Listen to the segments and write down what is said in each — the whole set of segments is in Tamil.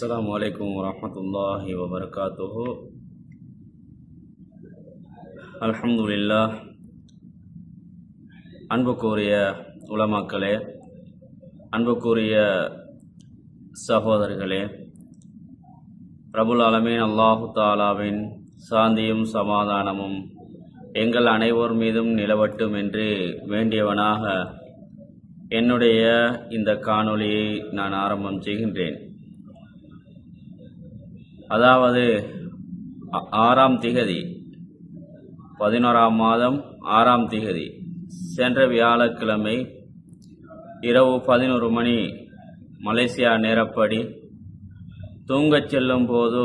السلام عليكم ورحمة الله وبركاته الحمد لله அன்புக்குரிய உலமாக்களே அன்புக்குரிய சகோதரர்களே பிரபுல் ஆலமீன் அல்லாஹு தாலாவின் சாந்தியும் சமாதானமும் எங்கள் அனைவர் மீதும் நிலவட்டும் என்று வேண்டியவனாக என்னுடைய இந்த காணொளியை நான் ஆரம்பம் செய்கின்றேன் அதாவது ஆறாம் திகதி பதினோராம் மாதம் ஆறாம் திகதி சென்ற வியாழக்கிழமை இரவு பதினோரு மணி மலேசியா நேரப்படி தூங்கச் செல்லும் போது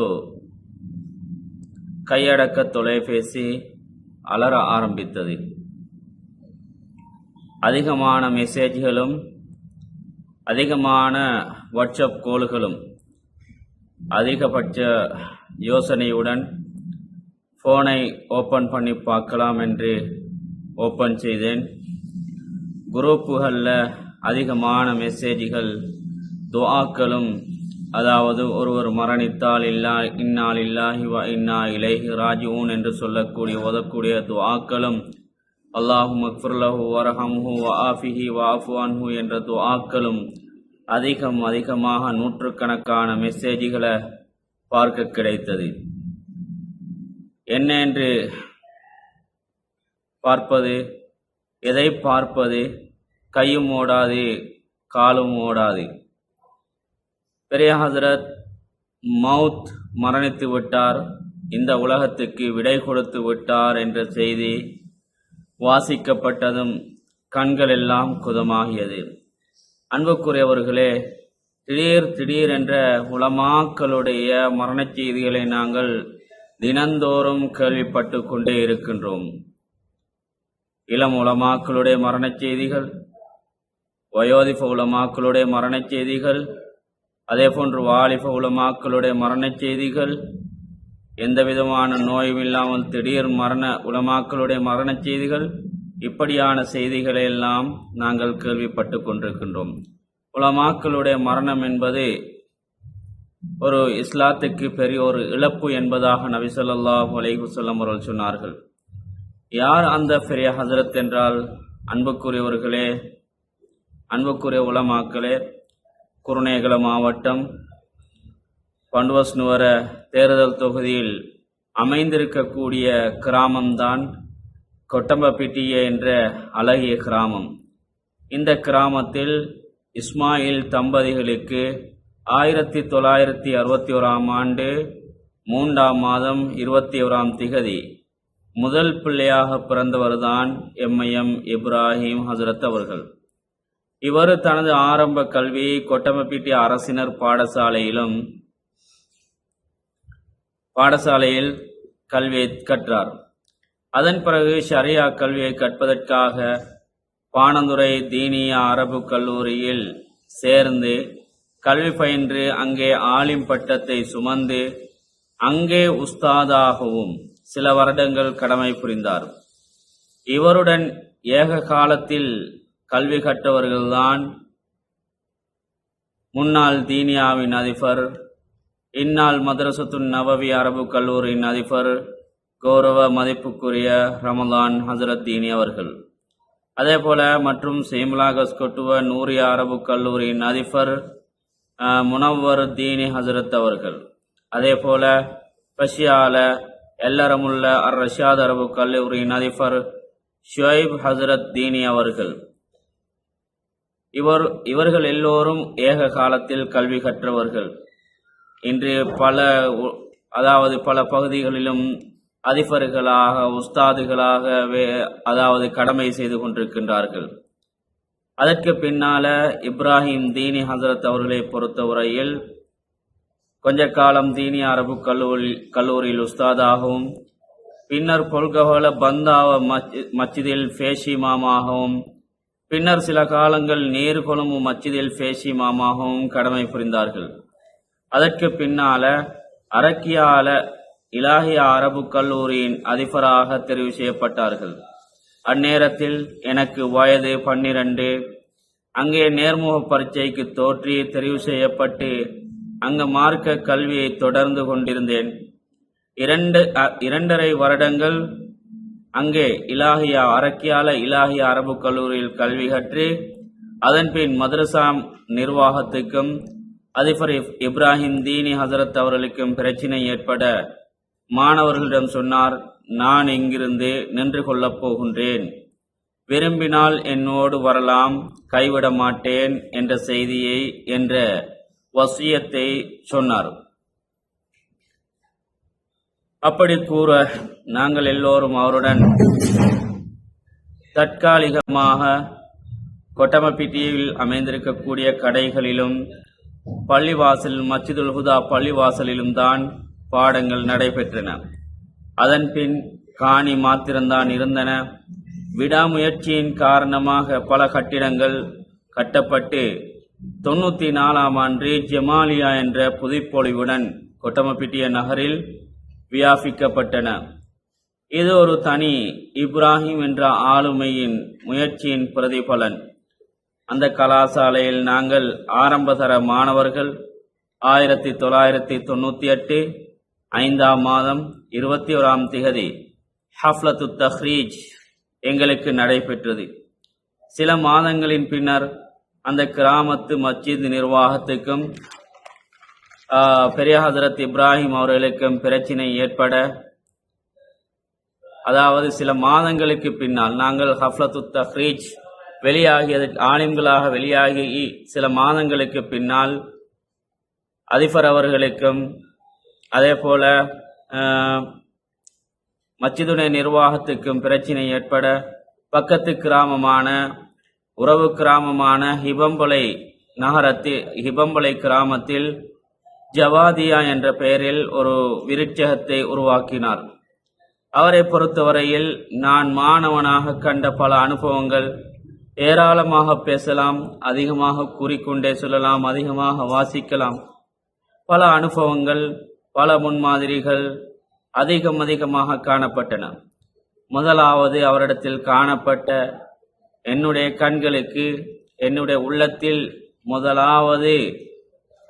கையடக்க தொலைபேசி அலற ஆரம்பித்தது. அதிகமான மெசேஜ்களும் அதிகமான வாட்ஸ்அப் கோல்களும் அதிகபட்ச யோசனையுடன் ஃபோனை ஓப்பன் பண்ணி பார்க்கலாம் என்று ஓப்பன் செய்தேன். குரூப்புகளில் அதிகமான மெசேஜ்கள் துவாக்களும் அதாவது ஒருவர் மரணித்தால் இல்லா இன்னால் இல்லாஹி வ இன்னா இலைஹி ராஜிஊன் என்று சொல்லக்கூடிய ஓதக்கூடிய துவாக்களும் அல்லாஹு மக்ஃபுர்லஹு வரஹம்ஹு வ ஆஃபிஹி வ ஆஃபு அன்ஹு என்ற துவாக்களும் அதிகம் அதிகமாக நூற்றுக்கணக்கான மெசேஜ்களை பார்க்க கிடைத்தது. என்ன என்று பார்ப்பது எதை பார்ப்பது கையும் ஓடாது காலும் ஓடாது. பெரிய ஹசரத் மவுத் மரணித்து விட்டார் இந்த உலகத்துக்கு விடை கொடுத்து விட்டார் என்ற செய்தி வாசிக்கப்பட்டதும் கண்கள் எல்லாம் குதமாகியது. அன்புக்குரியவர்களே திடீர் திடீர் என்ற உலமாக்களுடைய மரணச் செய்திகளை நாங்கள் தினந்தோறும் கேள்விப்பட்டு கொண்டே இருக்கின்றோம். இளம் உலமாக்களுடைய மரணச் செய்திகள் வயோதிப உலமாக்களுடைய மரணச் செய்திகள் அதே போன்று வாலிப உலமாக்களுடைய மரணச் செய்திகள் எந்த விதமான நோயும் இல்லாமல் திடீர் மரண உலமாக்களுடைய மரணச் செய்திகள் இப்படியான செய்திகளை எல்லாம் நாங்கள் கேள்விப்பட்டு கொண்டிருக்கின்றோம். உலமாக்களுடைய மரணம் என்பது ஒரு இஸ்லாத்துக்கு பெரிய ஒரு இழப்பு என்பதாக நபி ஸல்லல்லாஹு அவர்கள் சொன்னார்கள். யார் அந்த பெரிய ஹசரத் என்றால்? அன்புக்குரியவர்களே அன்புக்குரிய உலமாக்களே குருநேகல மாவட்டம் பண்டுவஸ்னுவர தேர்தல் தொகுதியில் அமைந்திருக்கக்கூடிய கிராமம்தான் கொட்டம்பப்பிட்டிய என்ற அழகிய கிராமம். இந்த கிராமத்தில் இஸ்மாயில் தம்பதிகளுக்கு ஆயிரத்தி தொள்ளாயிரத்தி அறுபத்தி ஓராம் ஆண்டு மூன்றாம் மாதம் இருபத்தி ஓராம் திகதி முதல் பிள்ளையாக பிறந்தவர்தான் எம்ஐஎம் இப்ராஹிம் ஹசரத் அவர்கள். இவர் தனது ஆரம்ப கல்வியை கொட்டமப்பிட்டி அரசினர் பாடசாலையிலும் பாடசாலையில் கல்வியை கற்றார். அதன் பிறகு ஷரியா கல்வியை கற்பதற்காக பானந்துரை தீனியா அரபு கல்லூரியில் சேர்ந்து கல்வி பயின்று அங்கே ஆலிம் பட்டத்தை சுமந்து அங்கே உஸ்தாதாகவும் சில வருடங்கள் கடமை புரிந்தார். இவருடன் ஏக காலத்தில் கல்வி கற்றவர்கள்தான் முன்னாள் தீனியாவின் அதிபர் இந்நாள் மதரசத்துன் நவவி அரபு கல்லூரியின் அதிபர் கௌரவ மதிப்புக்குரிய ரமலான் ஹசரத் தீனி அவர்கள். அதேபோல மற்றும் சேமலாகஸ் கஸ்கொட்டுவ நூரி அரபு கல்லூரியின் அதிபர் முனவர் தீனி ஹசரத் அவர்கள். அதேபோல பஷியால எல்லரமுள்ள அர் ரஷாத் அரபு கல்லூரியின் அதிபர் ஷுவைப் ஹசரத் தீனி அவர்கள். இவர் இவர்கள் எல்லோரும் ஏக காலத்தில் கல்வி கற்றவர்கள். இன்று பல அதாவது பல பகுதிகளிலும் அதிபர்களாக உஸ்தாதுகளாக அதாவது கடமை செய்து கொண்டிருக்கின்றார்கள். அதற்கு பின்னால இப்ராஹிம் தீனி ஹசரத் அவர்களை பொறுத்தவரையில் கொஞ்ச காலம் தீனி அரபு கல்லூரி கல்லூரியில் உஸ்தாதாகவும் பின்னர் பொல்கஹோல பந்தாவ மச்சிதில் மஸ்ஜிதில் ஃபேஷி மாமாகவும் பின்னர் சில காலங்கள் நேர்கொழும்பு மச்சிதில் ஃபேஷி மாமாகவும் கடமை புரிந்தார்கள். அதற்கு பின்னால அரக்கியால இலாஹியா அரபு கல்லூரியின் அதிபராக தெரிவு செய்யப்பட்டார்கள். அந்நேரத்தில் எனக்கு வயது பன்னிரண்டு. அங்கே நேர்முக பரீட்சைக்கு தோற்றி தெரிவு செய்யப்பட்டு அங்கு மார்க்க கல்வியை தொடர்ந்து கொண்டிருந்தேன். இரண்டு இரண்டரை வருடங்கள் அங்கே இலாஹியா அரக்கியால இலாகிய அரபு கல்லூரியில் கல்வி கற்று அதன்பின் மதரசாம் நிர்வாகத்துக்கும் அதிபர் இப்- இப்ராஹிம் தீனி ஹசரத் அவர்களுக்கும் பிரச்சினை ஏற்பட மாணவர்களிடம் சொன்னார் நான் இங்கிருந்து நின்று கொள்ளப் போகின்றேன். விரும்பினால் என்னோடு வரலாம் கைவிட மாட்டேன் என்ற செய்தியை என்ற வசியத்தை சொன்னார். அப்படி கூற நாங்கள் எல்லோரும் அவருடன் தற்காலிகமாக கொட்டமப்பிட்டியில் அமைந்திருக்கக்கூடிய கடைகளிலும் பள்ளிவாசல் மச்சிதுல் ஹுதா பள்ளிவாசலிலும் தான் பாடங்கள் நடைபெற்றன. அதன்பின் காணி மாத்திரம்தான் இருந்தன. விடாமுயற்சியின் காரணமாக பல கட்டிடங்கள் கட்டப்பட்டு தொண்ணூத்தி நாலாம் ஆண்டு ஜெமாலியா என்ற புதுப்பொழிவுடன் கொட்டமப்பிட்டிய நகரில் வியாபிக்கப்பட்டன. இது ஒரு தனி இப்ராஹிம் என்ற ஆளுமையின் முயற்சியின் பிரதிபலன். அந்த கலாசாலையில் நாங்கள் ஆரம்பதர மாணவர்கள். ஆயிரத்தி தொள்ளாயிரத்தி தொண்ணூத்தி எட்டு ஐந்தாம் மாதம் இருபத்தி ஓராம் திகதி ஹஃப்லத்து தஹ்ரீஜ் எங்களுக்கு நடைபெற்றது. சில மாதங்களின் பின்னர் அந்த கிராமத்து மஸ்ஜித் நிர்வாகத்துக்கும் பெரிய ஹசரத் இப்ராஹிம் அவர்களுக்கும் பிரச்சினை ஏற்பட அதாவது சில மாதங்களுக்கு பின்னால் நாங்கள் ஹஃப்லத்து தஹ்ரீஜ் வெளியாகியது ஆலிம்களாக வெளியாகி சில மாதங்களுக்கு பின்னால் அதிபர் அவர்களுக்கும் அதே போல அஹ், மச்சிதுடைய நிர்வாகத்துக்கும் பிரச்சினை ஏற்பட பக்கத்து கிராமமான உறவு கிராமமான ஹிபம்பளை நகரத்தில் ஹிபம்பளை கிராமத்தில் ஜவாதியா என்ற பெயரில் ஒரு விருட்சகத்தை உருவாக்கினார். அவரை பொறுத்தவரையில் நான் மாணவனாக கண்ட பல அனுபவங்கள் ஏராளமாக பேசலாம் அதிகமாக கூறிக்கொண்டே சொல்லலாம் அதிகமாக வாசிக்கலாம். பல அனுபவங்கள் பல முன்மாதிரிகள் அதிகம் அதிகமாக காணப்பட்டன. முதலாவது அவரிடத்தில் காணப்பட்ட என்னுடைய கண்களுக்கு என்னுடைய உள்ளத்தில் முதலாவது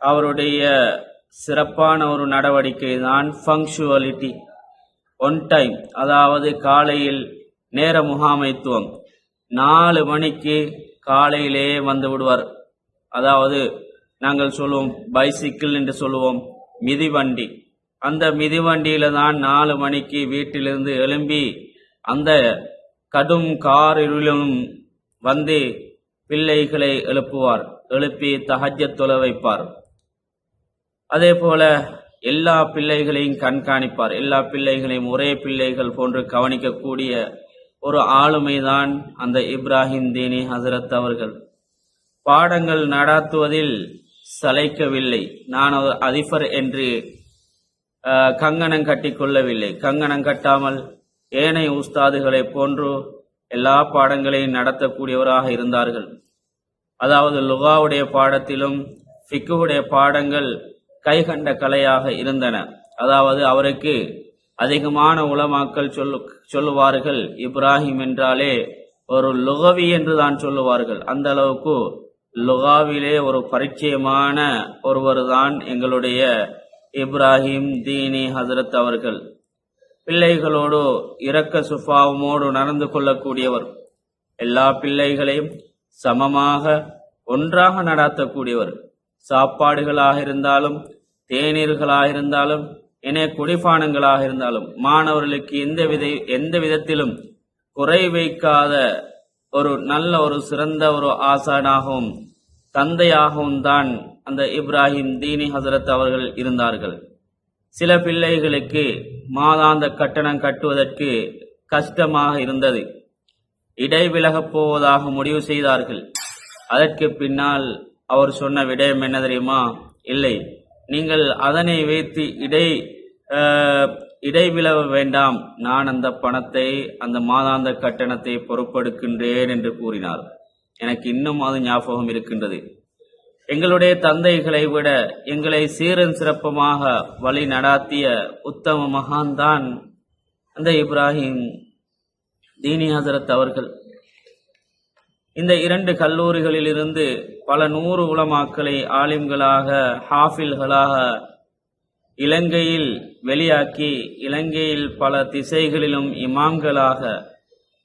அவருடைய சிறப்பான ஒரு நடவடிக்கை தான் ஃபங்க்ஷுவலிட்டி ஒன் டைம் அதாவது காலையில் நேர முகாமைத்துவம். நாலு மணிக்கு காலையிலேயே வந்து விடுவார். அதாவது நாங்கள் சொல்லுவோம் பைசிக்கிள் என்று சொல்லுவோம் மிதிவண்டி. அந்த மிதிவண்டியில் தான் நாலு மணிக்கு வீட்டிலிருந்து எழும்பி அந்த கடும் காரிலும் வந்து பிள்ளைகளை எழுப்புவார். எழுப்பி தகஜ தொலை வைப்பார். அதே போல எல்லா பிள்ளைகளையும் கண்காணிப்பார். எல்லா பிள்ளைகளையும் ஒரே பிள்ளைகள் போன்று கவனிக்கக்கூடிய ஒரு ஆளுமைதான் அந்த இப்ராஹிம் தீனி ஹசரத் அவர்கள். பாடங்கள் நடாத்துவதில் சளைக்கவில்லை. நான் ஒரு அதிபர் என்று கங்கணம் கட்டிக்கொள்ளவில்லை கங்கணம் கட்டாமல் ஏனைய உஸ்தாதுகளைப் போன்று எல்லா பாடங்களையும் நடத்தக்கூடியவராக இருந்தார்கள். அதாவது லுகாவுடைய பாடத்திலும் ஃபிக்குவுடைய பாடங்கள் கைகண்ட கலையாக இருந்தன. அதாவது அவருக்கு அதிகமான உலமாக்கள் சொல்லு சொல்லுவார்கள். இப்ராஹிம் என்றாலே ஒரு லுகவி என்று தான் சொல்லுவார்கள். அந்த அளவுக்கு லுகாவிலே ஒரு பரிச்சயமான ஒருவர் தான் எங்களுடைய இப்ராஹிம் தீனி ஹசரத் அவர்கள். பிள்ளைகளோடு இரக்க சுபாவமோடு நடந்து கொள்ளக்கூடியவர். எல்லா பிள்ளைகளையும் சமமாக ஒன்றாக நடாத்தக்கூடியவர். சாப்பாடுகளாக இருந்தாலும் தேநீர்களாக இருந்தாலும் இணைய குடிபானங்களாக இருந்தாலும் மாணவர்களுக்கு எந்த வித எந்த விதத்திலும் குறை வைக்காத ஒரு நல்ல ஒரு சிறந்த ஒரு ஆசானாகவும் தந்தையாகவும் தான் அந்த இப்ராஹிம் தீனி ஹசரத் அவர்கள் இருந்தார்கள். சில பிள்ளைகளுக்கு மாதாந்த கட்டணம் கட்டுவதற்கு கஷ்டமாக இருந்தது. இடைவிலகப் போவதாக முடிவு செய்தார்கள். அதற்கு பின்னால் அவர் சொன்ன விடயம் என்ன தெரியுமா? இல்லை. நீங்கள் அதனை வைத்து இடை இடைவிழவ வேண்டாம். நான் அந்த பணத்தை அந்த மாதாந்த கட்டணத்தை பொறுப்பெடுக்கின்றேன் என்று கூறினார். எனக்கு இன்னும் அது ஞாபகம் இருக்கின்றது. எங்களுடைய தந்தைகளை விட எங்களை சீரன் சிறப்பமாக வழி நடாத்திய உத்தம மகான்தான் அந்த இப்ராஹிம் தீனி ஹசரத் அவர்கள். இந்த இரண்டு கல்லூரிகளிலிருந்து பல நூறு உலமாக்களை ஆலிம்களாக ஹாஃபில்களாக இலங்கையில் வெளியாக்கி இலங்கையில் பல திசைகளிலும் இமாம்களாக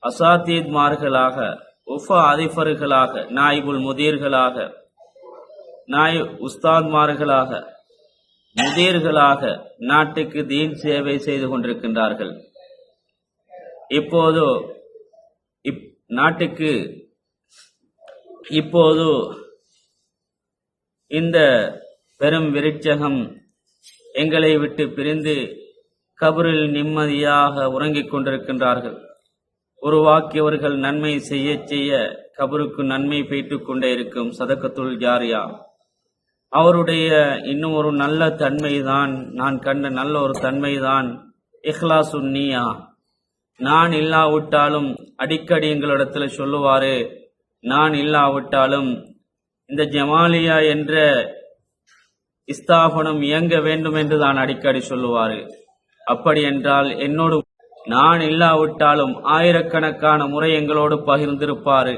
அசாத்தீத்மார்களாக உஃப அதிபர்களாக நாய்புல் முதீர்களாக நாய் உஸ்தாத்மார்களாக முதீர்களாக நாட்டுக்கு தீன் சேவை செய்து கொண்டிருக்கின்றார்கள். இப்போது இப் நாட்டுக்கு இப்போது இந்த பெரும் விருட்சகம் எங்களை விட்டு பிரிந்து கபரில் நிம்மதியாக உறங்கிக் கொண்டிருக்கின்றார்கள். உருவாக்கியவர்கள் நன்மை செய்ய செய்ய கபருக்கு நன்மை பெய்த்துக் கொண்டே இருக்கும் சதக்கத்துல் ஜாரியா. அவருடைய இன்னும் ஒரு நல்ல தன்மைதான் நான் கண்ட நல்ல ஒரு தன்மைதான் இஹ்லா நீயா. நான் இல்லாவிட்டாலும் அடிக்கடி எங்களிடத்துல சொல்லுவாரு நான் இல்லாவிட்டாலும் இந்த ஜமாலியா என்ற இஸ்தாபனம் இயங்க வேண்டும் என்று தான் அடிக்கடி சொல்லுவாரு. அப்படி என்றால் என்னோடு நான் இல்லாவிட்டாலும் ஆயிரக்கணக்கான முறை எங்களோடு பகிர்ந்திருப்பாரு.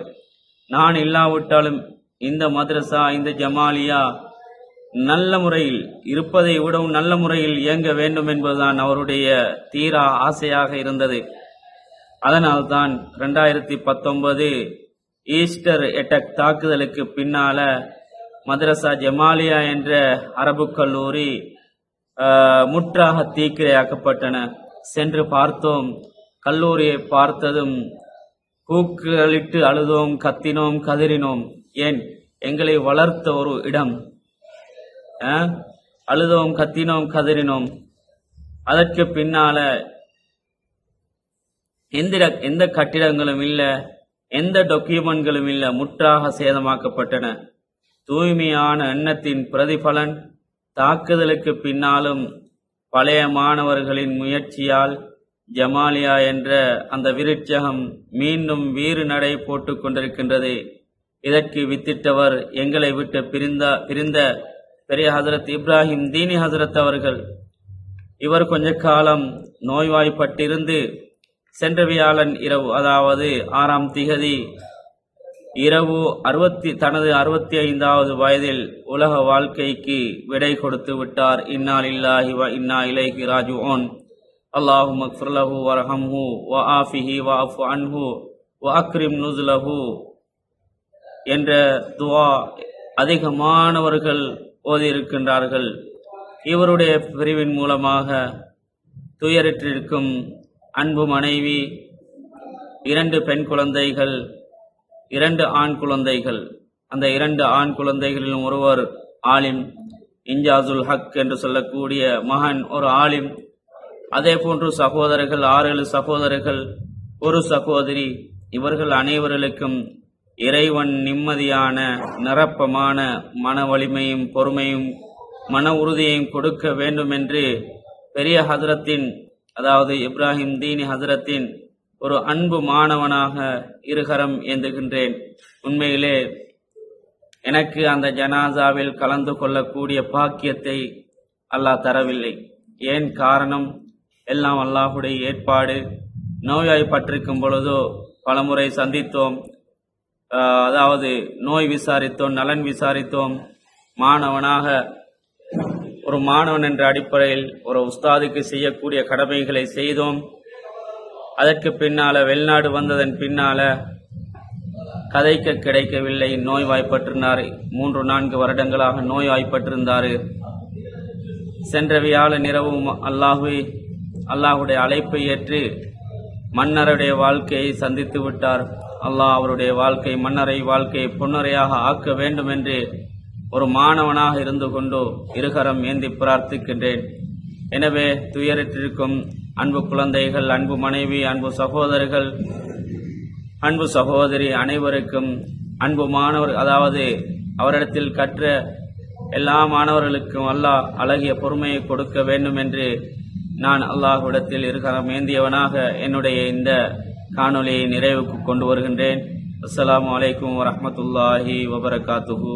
நான் இல்லாவிட்டாலும் இந்த மதரசா இந்த ஜமாலியா நல்ல முறையில் இருப்பதை விடவும் நல்ல முறையில் இயங்க வேண்டும் என்பதுதான் அவருடைய தீரா ஆசையாக இருந்தது. அதனால்தான் ரெண்டாயிரத்தி பத்தொன்பது ஈஸ்டர் எட்டக் தாக்குதலுக்கு பின்னால மதரசா ஜமாலியா என்ற அரபு கல்லூரி முற்றாக தீக்கிரையாக்கப்பட்டன. சென்று பார்த்தோம். கல்லூரியை பார்த்ததும் கூக்குரலிட்டு அழுதோம் கத்தினோம் கதறினோம். ஏன்? எங்களை வளர்த்த ஒரு இடம். அழுதோம் கத்தினோம் கதறினோம். அதற்கு பின்னால எந்த எந்த கட்டிடங்களும் இல்லை எந்த டாக்குமெண்ட்களும் இல்லை முற்றாக சேதமாக்கப்பட்டன. தூய்மையான எண்ணத்தின் பிரதிபலன் தாக்குதலுக்கு பின்னாலும் பழைய மாணவர்களின் முயற்சியால் ஜமாலியா என்ற அந்த விருட்சகம் மீண்டும் வீறு நடை போட்டு கொண்டிருக்கின்றது. இதற்கு வித்திட்டவர் எங்களை விட்டு பிரிந்த பிரிந்த பெரிய ஹசரத் இப்ராஹிம் தீனி ஹசரத் அவர்கள். இவர் கொஞ்ச காலம் நோய்வாய்ப்பட்டிருந்து சென்ற வியாழன் இரவு அதாவது ஆறாம் திகதி இரவு அறுபத்தி தனது அறுபத்தி ஐந்தாவது வயதில் உலக வாழ்க்கைக்கு விடை கொடுத்து விட்டார். இன்னா இல்லாஹி வ இன்னா இலைஹி ராஜுஊன். அல்லாஹு மக்ஃபிர்லஹு வரஹம்ஹு வ ஆஃபிஹி வ அஃப் அன்ஹு வ அக்ரிம் நுஸ்லஹு. என்ற துவா அதிகமானவர்கள் ஓதியிருக்கின்றார்கள். இவருடைய பிரிவின் மூலமாக துயரிற்றிருக்கும் அன்பு மனைவி இரண்டு பெண் குழந்தைகள் இரண்டு ஆண் குழந்தைகள். அந்த இரண்டு ஆண் குழந்தைகளிலும் ஒருவர் ஆலிம் இஞ்சாசுல் ஹக் என்று சொல்லக்கூடிய மகன் ஒரு ஆலிம். அதே போன்று சகோதரர்கள் ஆறு சகோதரர்கள் ஒரு சகோதரி. இவர்கள் அனைவர்களுக்கும் இறைவன் நிம்மதியான நிரப்பமான மன வலிமையும் பொறுமையும் மன உறுதியையும் கொடுக்க வேண்டும் என்று பெரிய ஹதரத்தின் அதாவது இப்ராஹிம் தீனி ஹசரத்தின் ஒரு அன்பு மாணவனாக இருகரம் ஏந்துகின்றேன். உண்மையிலே எனக்கு அந்த ஜனாசாவில் கலந்து கொள்ளக்கூடிய பாக்கியத்தை அல்லாஹ் தரவில்லை. ஏன் காரணம்? எல்லாம் அல்லாஹுடைய ஏற்பாடு. நோய்வாய்ப்பட்டிருக்கும் பொழுதோ பலமுறை சந்தித்தோம். அதாவது நோய் விசாரித்தோம் நலன் விசாரித்தோம். மாணவனாக ஒரு மாணவன் என்ற அடிப்படையில் ஒரு உஸ்தாதுக்கு செய்யக்கூடிய கடமைகளை செய்தோம். அதற்கு பின்னால வெளிநாடு வந்ததன் பின்னால கதைக்க கிடைக்கவில்லை. நோய்வாய்ப்பட்டிருந்தார். மூன்று நான்கு வருடங்களாக நோய்வாய்ப்பட்டிருந்தார். சென்ற வியாழன் இரவும் அல்லாஹுவை அல்லாஹுடைய அழைப்பை ஏற்று மன்னருடைய வாழ்க்கையை சந்தித்து விட்டார். அல்லாஹ் அவருடைய வாழ்க்கை மன்னரை வாழ்க்கையை பொன்னரையாக ஆக்க வேண்டும் என்று ஒரு மாணவனாக இருந்து கொண்டு இருகரம் ஏந்தி பிரார்த்திக்கின்றேன். எனவே துயரிட்டிருக்கும் அன்பு குழந்தைகள் அன்பு மனைவி அன்பு சகோதரர்கள் அன்பு சகோதரி அனைவருக்கும் அன்பு மாணவர் அதாவது அவரிடத்தில் கற்ற எல்லா மாணவர்களுக்கும் அல்லாஹ் அழகிய பொறுமையை கொடுக்க வேண்டும் என்று நான் அல்லாஹ்விடத்தில் இருக்க ஏந்தியவனாக என்னுடைய இந்த காணொலியை நிறைவுக்கு கொண்டு வருகின்றேன். அஸ்லாம் அலைக்கும் வரமத்துல்லாஹி வபரகாத்துஹு.